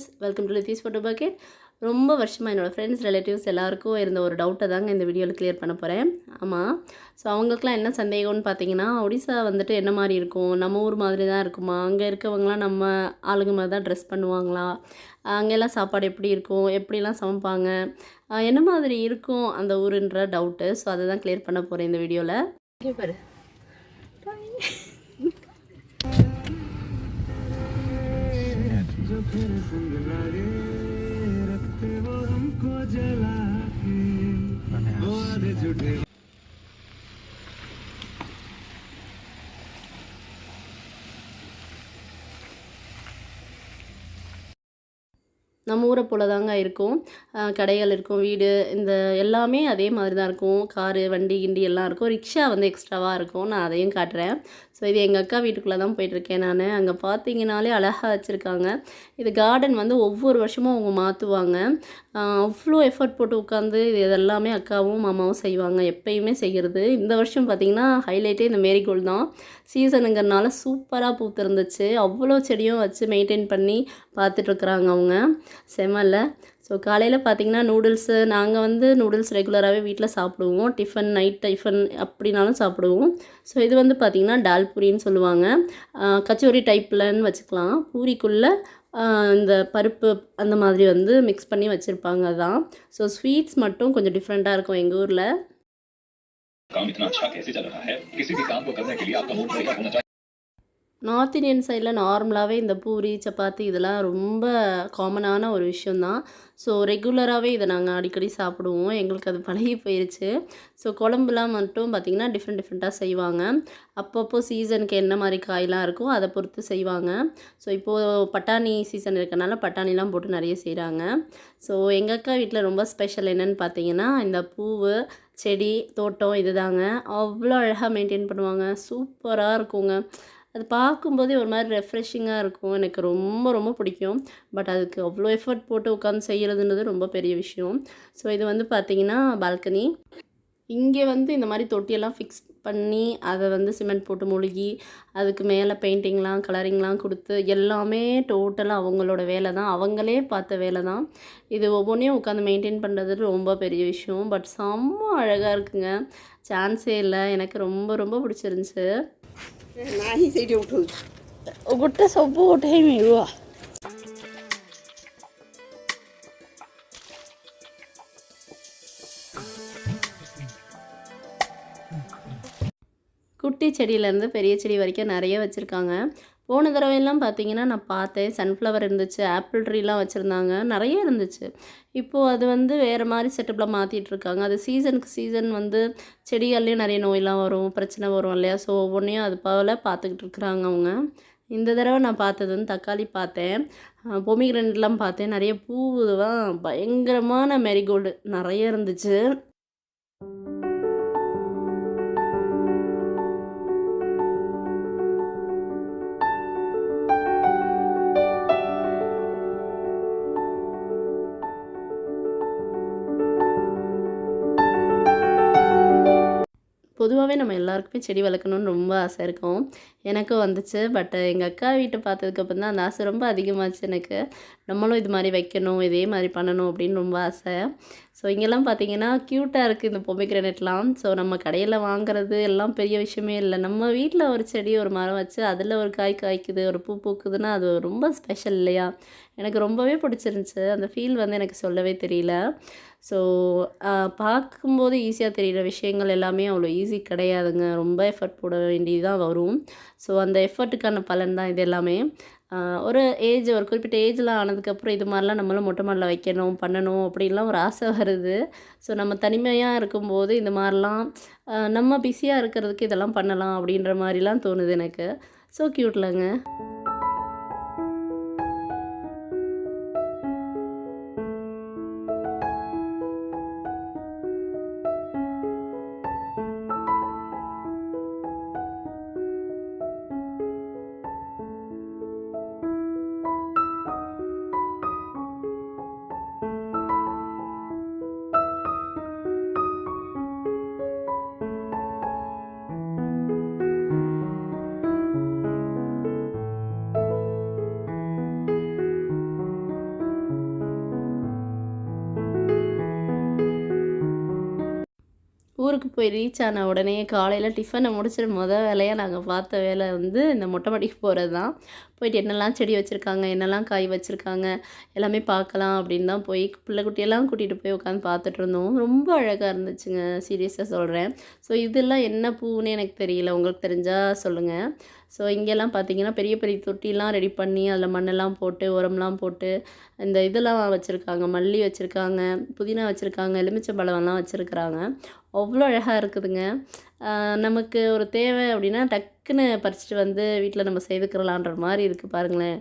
Friends welcome to லித்தீஸ் photo bucket ரொம்ப வருஷமாக என்னோடய ஃப்ரெண்ட்ஸ் ரிலேட்டிவ்ஸ் எல்லாருக்கும் இருந்த ஒரு டவுட்டை தாங்க இந்த வீடியோவில் கிளியர் பண்ண போகிறேன் ஆமாம் ஸோ அவங்களுக்குலாம் என்ன சந்தேகம்னு பார்த்தீங்கன்னா ஒடிசா வந்துட்டு என்ன மாதிரி இருக்கும்? நம்ம ஊர் மாதிரி தான் இருக்குமா? அங்கே இருக்கவங்களாம் நம்ம ஆளுங்க மாதிரி தான் ட்ரெஸ் பண்ணுவாங்களா? அங்கெல்லாம் சாப்பாடு எப்படி இருக்கும்? எப்படிலாம் சமைப்பாங்க? என்ன மாதிரி இருக்கும் அந்த ஊருன்ற டவுட்டு ஸோ அதை தான் கிளியர் பண்ண போகிறேன் இந்த வீடியோவில் फिर संग लगे रखते वो हमको जला के। वो झूठे நம்ம ஊரை போல தாங்க இருக்கும் கடைகள் இருக்கும் வீடு இந்த எல்லாமே அதே மாதிரி தான் இருக்கும். காரு வண்டி கிண்டி எல்லாம் இருக்கும். ரிக்ஷா வந்து எக்ஸ்ட்ராவாக இருக்கும். நான் அதையும் காட்டுறேன். ஸோ இது எங்கள் அக்கா வீட்டுக்குள்ளே தான் போயிட்டுருக்கேன் நான். அங்கே பார்த்தீங்கனாலே அழகாக வச்சுருக்காங்க. இது கார்டன் வந்து ஒவ்வொரு வருஷமும் அவங்க மாற்றுவாங்க அவ்வளோ எஃபர்ட் போட்டு உட்காந்து இது இதெல்லாமே அக்காவும் மாமாவும் செய்வாங்க. எப்பயுமே செய்கிறது இந்த வருஷம் பார்த்திங்கன்னா ஹைலைட்டே இந்த மேரிகோல்டு தான். சீசனுங்கிறனால சூப்பராக பூத்திருந்துச்சு. அவ்வளோ செடியும் வச்சு மெயின்டைன் பண்ணி பார்த்துட்ருக்குறாங்க அவங்க. செம்மல்ல ஸோ காலையில் பார்த்தீங்கன்னா நூடுல்ஸு நாங்கள் வந்து நூடுல்ஸ் ரெகுலராகவே வீட்டில் சாப்பிடுவோம். டிஃபன் நைட் டிஃபன் அப்படினாலும் சாப்பிடுவோம். ஸோ இது வந்து பார்த்திங்கன்னா டால் பூரின்னு சொல்லுவாங்க. கச்சோரி டைப்லன்னு வச்சுக்கலாம். பூரிக்குள்ளே இந்த பருப்பு அந்த மாதிரி வந்து மிக்ஸ் பண்ணி வச்சுருப்பாங்க அதான். ஸோ ஸ்வீட்ஸ் மட்டும் கொஞ்சம் டிஃப்ரெண்ட்டாக இருக்கும் எங்கள் ஊரில். நார்த் இந்தியன் சைடில் நார்மலாகவே இந்த பூரி சப்பாத்தி இதெல்லாம் ரொம்ப காமனான ஒரு விஷயந்தான் ஸோ ரெகுலராகவே இதை நாங்கள் அடிக்கடி சாப்பிடுவோம். எங்களுக்கு அது பழகி போயிருச்சு. ஸோ குழம்புலாம் மட்டும் பார்த்திங்கன்னா டிஃப்ரெண்ட் டிஃப்ரெண்ட்டாக செய்வாங்க. அப்பப்போ சீசனுக்கு என்ன மாதிரி காயெலாம் இருக்கோ அதை பொறுத்து செய்வாங்க. ஸோ இப்போது பட்டாணி சீசன் இருக்கனால பட்டாணிலாம் போட்டு நிறைய செய்கிறாங்க ஸோ எங்கள் அக்கா வீட்டில் ரொம்ப ஸ்பெஷல் என்னன்னு பார்த்தீங்கன்னா இந்த பூவு செடி தோட்டம் இதுதாங்க. அவ்வளோ அழகாக மெயின்டைன் பண்ணுவாங்க. சூப்பராக இருக்குங்க. அது பார்க்கும்போதே ஒரு மாதிரி ரெஃப்ரெஷிங்காக இருக்கும். எனக்கு ரொம்ப ரொம்ப பிடிக்கும். பட் அதுக்கு அவ்வளோ எஃபர்ட் போட்டு உட்காந்து செய்கிறதுன்றது ரொம்ப பெரிய விஷயம். ஸோ இது வந்து பார்த்திங்கன்னா பால்கனி இங்கே வந்து இந்த மாதிரி தொட்டியெல்லாம் ஃபிக்ஸ் பண்ணி அதை வந்து சிமெண்ட் போட்டு மூழ்கி அதுக்கு மேலே பெயிண்டிங்லாம் கலரிங்லாம் கொடுத்து எல்லாமே டோட்டலாக அவங்களோட வேலை தான். அவங்களே பார்த்த வேலை தான். இது ஒவ்வொன்றையும் உட்காந்து மெயின்டைன் பண்ணுறது ரொம்ப பெரிய விஷயம். பட் செம்ம அழகாக இருக்குங்க. சான்ஸே இல்லை. எனக்கு ரொம்ப ரொம்ப பிடிச்சிருந்துச்சி. ନାହିଁ ସେଇଠି ଉଠଉଛି ଗୋଟେ ସବୁ ଉଠେଇମି ରୁହ குட்டி செடியிலேருந்து பெரிய செடி வரைக்கும் நிறைய வச்சுருக்காங்க போன தடவையெல்லாம் பார்த்தீங்கன்னா நான் பார்த்தேன். சன்ஃப்ளவர் இருந்துச்சு ஆப்பிள் ட்ரீலாம் வச்சுருந்தாங்க. நிறைய இருந்துச்சு. இப்போது அது வந்து வேறு மாதிரி செட்டப்பில் மாற்றிட்டு இருக்காங்க. அது சீசனுக்கு சீசன் வந்து செடிகள்லேயும் நிறைய நோயெலாம் வரும் பிரச்சனை வரும் இல்லையா? ஸோ ஒவ்வொன்றையும் அது போல் பார்த்துக்கிட்டு இருக்கிறாங்க அவங்க. இந்த தடவை நான் பார்த்தது வந்து தக்காளி பார்த்தேன். பொமிகிரண்ட்லாம் பார்த்தேன். நிறைய பூவுலாம் பயங்கரமான மேரிகோல்டு நிறைய இருந்துச்சு. பொதுவாகவே நம்ம எல்லாருக்குமே செடி வளர்க்கணும்னு ரொம்ப ஆசை இருக்கும். எனக்கும் வந்துச்சு. பட் எங்கள் அக்கா வீட்டை பார்த்ததுக்கப்புறம் தான் அந்த ஆசை ரொம்ப அதிகமாச்சு எனக்கு. நம்மளும் இது மாதிரி வைக்கணும் இதே மாதிரி பண்ணணும் அப்படின்னு ரொம்ப ஆசை. ஸோ இங்கெல்லாம் பார்த்தீங்கன்னா க்யூட்டாக இருக்குது இந்த பொம்மைக்ரனெட்லாம் ஸோ நம்ம கடையில் வாங்குறது எல்லாம் பெரிய விஷயமே இல்லை. நம்ம வீட்டில் ஒரு செடி ஒரு மரம் வச்சு அதில் ஒரு காய் காய்க்குது ஒரு பூ பூக்குதுன்னா அது ரொம்ப ஸ்பெஷல் இல்லையா? எனக்கு ரொம்பவே பிடிச்சிருந்துச்சு. அந்த ஃபீல் வந்து எனக்கு சொல்லவே தெரியல. ஸோ uh, பார்க்கும்போது ஈஸியாக தெரிகிற விஷயங்கள் எல்லாமே அவ்வளோ ஈஸி கிடையாதுங்க. ரொம்ப எஃபர்ட் போட வேண்டியதாக வரும். ஸோ அந்த எஃபர்ட்டுக்கான பலன் தான் இது எல்லாமே. ஒரு ஏஜ் ஒரு குறிப்பிட்ட ஏஜ்லாம் ஆனதுக்கப்புறம் இது மாதிரிலாம் நம்மளும் மொட்டை மாடில் வைக்கணும் பண்ணணும் அப்படின்லாம் ஒரு ஆசை வருது. ஸோ நம்ம தனிமையாக இருக்கும்போது இந்த மாதிரிலாம் நம்ம பிஸியாக இருக்கிறதுக்கு இதெல்லாம் பண்ணலாம் அப்படின்ற மாதிரிலாம் தோணுது எனக்கு. ஸோ க்யூட்லங்க ஊருக்கு போய் ரீச் ஆன உடனே காலையில் டிஃபனை முடிச்சிட மொதல் வேலையாக நாங்கள் பார்த்த வேலை வந்து இந்த மொட்டை மாடிக்கு போகிறது தான் போயிட்டு என்னெல்லாம் செடி வச்சுருக்காங்க என்னெல்லாம் காய் வச்சுருக்காங்க எல்லாமே பார்க்கலாம் அப்படின்னு தான் போய் பிள்ளை குட்டியெல்லாம் கூட்டிகிட்டு போய் உட்காந்து பார்த்துட்டு இருந்தோம். ரொம்ப அழகாக இருந்துச்சுங்க சீரியஸாக சொல்கிறேன் ஸோ இதெல்லாம் என்ன பூன்னு எனக்கு தெரியல. உங்களுக்கு தெரிஞ்சால் சொல்லுங்கள் ஸோ இங்கெல்லாம் பார்த்தீங்கன்னா பெரிய பெரிய தொட்டிலாம் ரெடி பண்ணி அதில் மண்ணெல்லாம் போட்டு உரம்லாம் போட்டு இந்த இதெல்லாம் வச்சுருக்காங்க. மல்லி வச்சுருக்காங்க புதினா வச்சுருக்காங்க எலுமிச்சம்பழம்லாம் வச்சுருக்குறாங்க. அவ்வளோ அழகாக இருக்குதுங்க. நமக்கு ஒரு தேவை அப்படின்னா டக்குன்னு பறிச்சுட்டு வந்து வீட்டில் நம்ம செய்துக்கிறலான்ற மாதிரி இருக்குது பாருங்களேன்.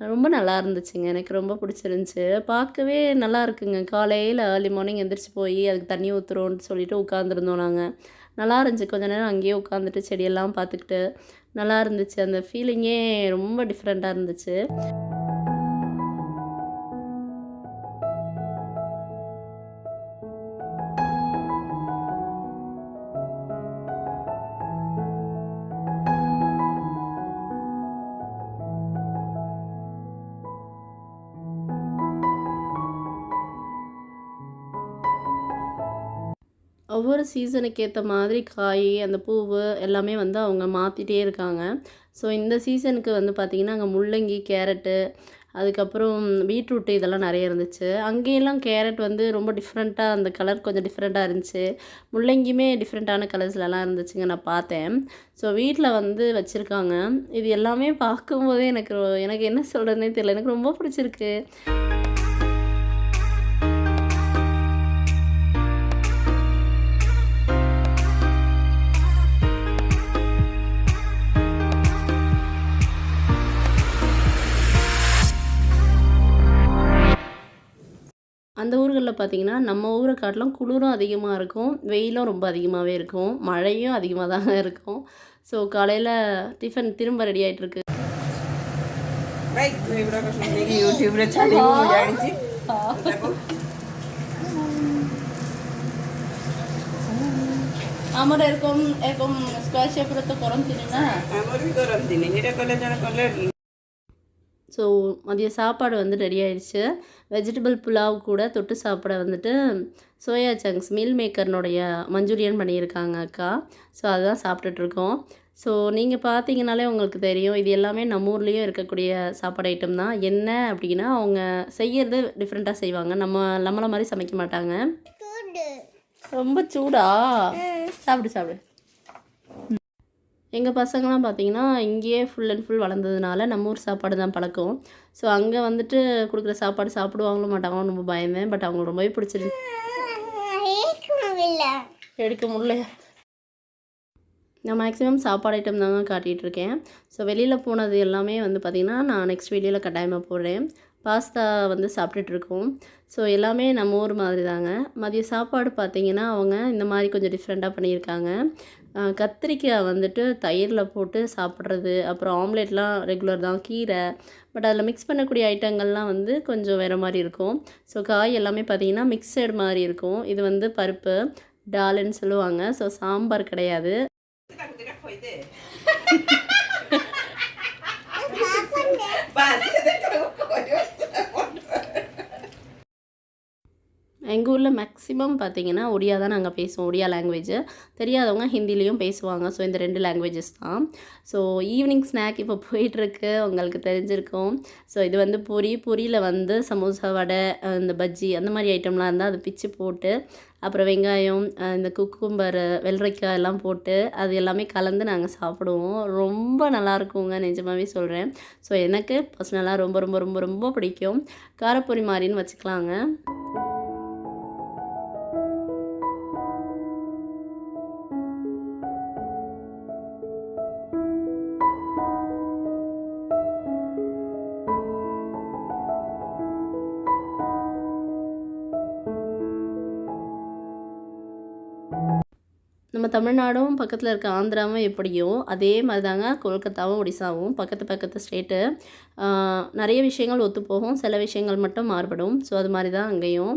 ரொம்ப நல்லா இருந்துச்சுங்க. எனக்கு ரொம்ப பிடிச்சிருந்துச்சி. பார்க்கவே நல்லா இருக்குங்க. காலையில் ஏர்லி மார்னிங் எந்திரிச்சு போய் அதுக்கு தண்ணி ஊற்றுறோன்னு சொல்லிட்டு உட்காந்துருந்தோம் நாங்கள் நல்லா இருந்துச்சு. கொஞ்ச நேரம் அங்கேயே உட்காந்துட்டு செடியெல்லாம் பார்த்துக்கிட்டு நல்லா இருந்துச்சு. அந்த ஃபீலிங்கே ரொம்ப டிஃப்ரெண்ட்டாக இருந்துச்சு. ஒவ்வொரு சீசனுக்கு ஏற்ற மாதிரி காய் அந்த பூவு எல்லாமே வந்து அவங்க மாற்றிட்டே இருக்காங்க. ஸோ இந்த சீசனுக்கு வந்து பார்த்திங்கன்னா அங்கே முள்ளங்கி கேரட்டு அதுக்கப்புறம் பீட்ரூட்டு இதெல்லாம் நிறைய இருந்துச்சு. அங்கேயெல்லாம் கேரட் வந்து ரொம்ப டிஃப்ரெண்ட்டாக அந்த கலர் கொஞ்சம் டிஃப்ரெண்ட்டாக இருந்துச்சு. முள்ளங்கியுமே டிஃப்ரெண்ட்டான கலர்ஸ்லலாம் இருந்துச்சுங்க நான் பார்த்தேன். ஸோ வீட்டில் வந்து வச்சுருக்காங்க. இது எல்லாமே பார்க்கும்போதே எனக்கு எனக்கு என்ன சொல்கிறதுனே தெரியல. எனக்கு ரொம்ப பிடிச்சிருக்கு. அந்த ஊர்களில் பார்த்திங்கன்னா நம்ம ஊரை காட்டிலும் குளிரும் அதிகமாக இருக்கும் வெயிலும் ரொம்ப அதிகமாகவே இருக்கும் மழையும் அதிகமாக தாங்க இருக்கும். ஸோ காலையில் டிஃபன் திரும்ப ரெடி ஆகிட்டுருக்கு யூடியூப்ல আমার এরকম এরকম স্কোয়ার শেপের তো গরম দিনে না আমার গরম দিনে এটা কলে যারা কলে ஸோ மதிய சாப்பாடு வந்து ரெடி ஆயிடுச்சு. வெஜிடபிள் புலாவ் கூட தொட்டு சாப்பிட வந்துட்டு சோயா சங்க்ஸ் மீல் மேக்கர்னுடைய மஞ்சூரியன் பண்ணியிருக்காங்க அக்கா. ஸோ அதுதான் சாப்பிட்டுட்ருக்கோம். ஸோ நீங்கள் பார்த்தீங்கனாலே உங்களுக்கு தெரியும் இது எல்லாமே நம்ம ஊர்லேயும் இருக்கக்கூடிய சாப்பாடு ஐட்டம் தான். என்ன அப்படின்னா அவங்க செய்யறது டிஃப்ரெண்ட்டாக செய்வாங்க. நம்ம நம்மள மாதிரி சமைக்க மாட்டாங்க. ரொம்ப சூடா? சாப்பிடு சாப்பிடு. எங்கள் பசங்களாம் பார்த்தீங்கன்னா இங்கேயே ஃபுல் அண்ட் ஃபுல் வளர்ந்ததுனால நம்ம ஊர் சாப்பாடு தான் பழக்கம். ஸோ அங்கே வந்துட்டு கொடுக்குற சாப்பாடு சாப்பிடுவாங்களோ மாட்டாங்களோ ரொம்ப பயந்தேன். பட் அவங்களுக்கு ரொம்பவே பிடிச்சிருந்து எடுக்க முடியல. நான் மேக்ஸிமம் சாப்பாடு ஐட்டம் தாங்க காட்டிகிட்டு இருக்கேன். ஸோ வெளியில் போனது எல்லாமே வந்து பார்த்திங்கன்னா நான் நெக்ஸ்ட் வீடியோவில் கட்டாயமாக போடுறேன். பாஸ்தா வந்து சாப்பிட்டுட்டு இருக்கோம். ஸோ எல்லாமே நம்ம ஊர் மாதிரி தாங்க. மதிய சாப்பாடு பார்த்தீங்கன்னா அவங்க இந்த மாதிரி கொஞ்சம் டிஃப்ரெண்ட்டாக பண்ணியிருக்காங்க. கத்திரிக்காய் வந்துட்டு தயிரில் போட்டு சாப்பிட்றது அப்புறம் ஆம்லேட்லாம் ரெகுலர் தான் கீரை. பட் அதில் மிக்ஸ் பண்ணக்கூடிய ஐட்டங்கள்லாம் வந்து கொஞ்சம் வேறு மாதிரி இருக்கும். ஸோ காய் எல்லாமே பார்த்தீங்கன்னா மிக்சடு மாதிரி இருக்கும். இது வந்து பருப்பு டால்னு சொல்லுவாங்க. ஸோ சாம்பார் கிடையாது. எங்கள் ஊரில் மேக்ஸிமம் பார்த்தீங்கன்னா ஒடியா தான் நாங்கள் பேசுவோம். ஒடியா லாங்குவேஜ் தெரியாதவங்க ஹிந்திலையும் பேசுவாங்க. ஸோ இந்த ரெண்டு லாங்குவேஜஸ் தான். ஸோ ஈவினிங் ஸ்நாக் இப்போ போயிட்டுருக்கு. உங்களுக்கு தெரிஞ்சிருக்கும். ஸோ இது வந்து பூரி பூரியில் வந்து சமோசா வடை இந்த பஜ்ஜி அந்த மாதிரி ஐட்டம்லாம் இருந்தால் அது பிச்சு போட்டு அப்புறம் வெங்காயம் இந்த குக்கும்பர் வெள்ளரிக்காய் எல்லாம் போட்டு அது எல்லாமே கலந்து நாங்கள் சாப்பிடுவோம். ரொம்ப நல்லா இருக்குங்க சொல்கிறேன் ஸோ எனக்கு பர்சனலாக ரொம்ப ரொம்ப ரொம்ப ரொம்ப பிடிக்கும். காரப்பொரி மாதிரின்னு வச்சுக்கலாங்க. நம்ம தமிழ்நாடும் பக்கத்தில் இருக்க ஆந்திராவும் எப்படியோ அதே மாதிரி தாங்க கொல்கத்தாவும் ஒடிசாவும் பக்கத்து பக்கத்து ஸ்டேட்டு. நிறைய விஷயங்கள் ஒத்து போகும் சில விஷயங்கள் மட்டும் மாறுபடும். ஸோ அது மாதிரி தான் அங்கேயும்.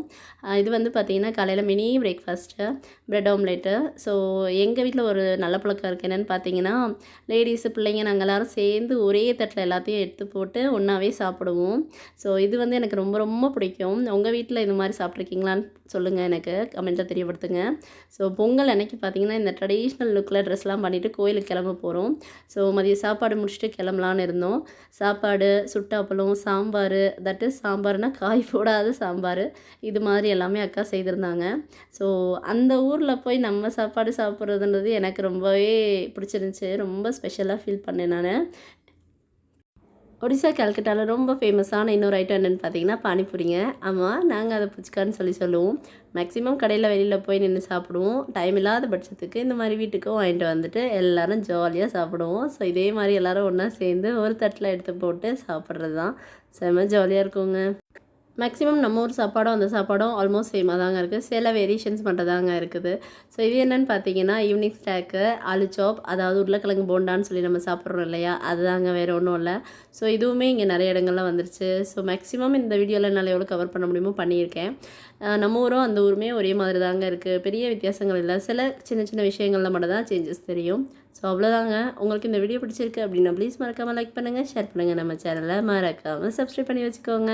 இது வந்து பார்த்திங்கன்னா காலையில் mini breakfast bread omelette so எங்கள் வீட்டில் ஒரு நல்ல பழக்கம் இருக்குது என்னென்னு பார்த்தீங்கன்னா லேடிஸு பிள்ளைங்க நாங்கள் எல்லோரும் சேர்ந்து ஒரே தட்டில் எல்லாத்தையும் எடுத்து போட்டு ஒன்றாவே சாப்பிடுவோம். ஸோ இது வந்து எனக்கு ரொம்ப ரொம்ப பிடிக்கும். உங்கள் வீட்டில் இது மாதிரி சாப்பிட்ருக்கீங்களான்னு சொல்லுங்கள் எனக்கு. கமெண்ட்டில் தெரியப்படுத்துங்க. ஸோ பொங்கல் அன்னைக்கு பார்த்தீங்கன்னா இந்த ட்ரெடிஷ்னல் லுக்கில் ட்ரெஸ்லாம் பண்ணிவிட்டு கோயிலுக்கு கிளம்ப போகிறோம் ஸோ மதிய சாப்பாடு முடிச்சுட்டு கிளம்பலான்னு இருந்தோம். சாப்பாடு சுட்டாப்பழம் சாம்பார் தட் இஸ் சாம்பார்னா காய் போடாத சாம்பார். இது மாதிரி எல்லாமே அக்கா செய்திருந்தாங்க. ஸோ அந்த ஊரில் போய் நம்ம சாப்பாடு சாப்பிட்றதுன்றது எனக்கு ரொம்பவே பிடிச்சிருந்துச்சி. ரொம்ப ஸ்பெஷலாக ஃபீல் பண்ணேன் நான். ஒடிசா கல்கட்டாவில் ரொம்ப ஃபேமஸான இன்னொரு ஐட்டம் என்னென்னு பார்த்தீங்கன்னா பானிபூரிங்க. ஆமாம் நாங்கள் அதை புச்சிக்கான்னு சொல்லி சொல்லுவோம். மேக்ஸிமம் கடையில் வெளியில் போய் நின்று சாப்பிடுவோம். டைம் இல்லாத பட்சத்துக்கு இந்த மாதிரி வீட்டுக்கும் வாங்கிட்டு வந்துட்டு எல்லோரும் ஜாலியாக சாப்பிடுவோம். ஸோ இதே மாதிரி எல்லோரும் ஒன்றா சேர்ந்து ஒரு தட்டில் எடுத்து போட்டு சாப்பிட்றது தான் செம்ம ஜாலியாக இருக்குங்க. மேக்ஸிமம் நம்ம ஊர் சாப்பாடும் அந்த சாப்பாடும் ஆல்மோஸ்ட் சேமாக தாங்க இருக்குது சில வேரியேஷன்ஸ் மட்டும்தாங்க இருக்குது. ஸோ இது என்னென்னு பார்த்தீங்கன்னா ஈவினிங் ஸ்நாக்கு ஆலு சாப் அதாவது உருளைக்கிழங்கு போண்டான்னு சொல்லி நம்ம சாப்பிட்றோம் இல்லையா? அதுதாங்க வேறு ஒன்றும் இல்லை. ஸோ இதுவுமே இங்கே நிறைய இடங்கள்ல வந்துருச்சு. ஸோ மேக்ஸிமம் இந்த வீடியோவில் என்னால் எவ்வளோ கவர் பண்ண முடியுமோ பண்ணியிருக்கேன். நம்ம ஊரும் அந்த ஊருமே ஒரே மாதிரி தாங்க இருக்குது பெரிய வித்தியாசங்கள் இல்லை. சில சின்ன சின்ன விஷயங்களில் மட்டும் தான் சேஞ்சஸ் தெரியும். ஸோ அவ்வளோதாங்க உங்களுக்கு இந்த வீடியோ பிடிச்சிருக்கு அப்படின்னா ப்ளீஸ் மறக்காமல் லைக் பண்ணுங்கள் ஷேர் பண்ணுங்கள் நம்ம சேனலை மறக்காமல் சப்ஸ்கிரைப் பண்ணி வச்சுக்கோங்க.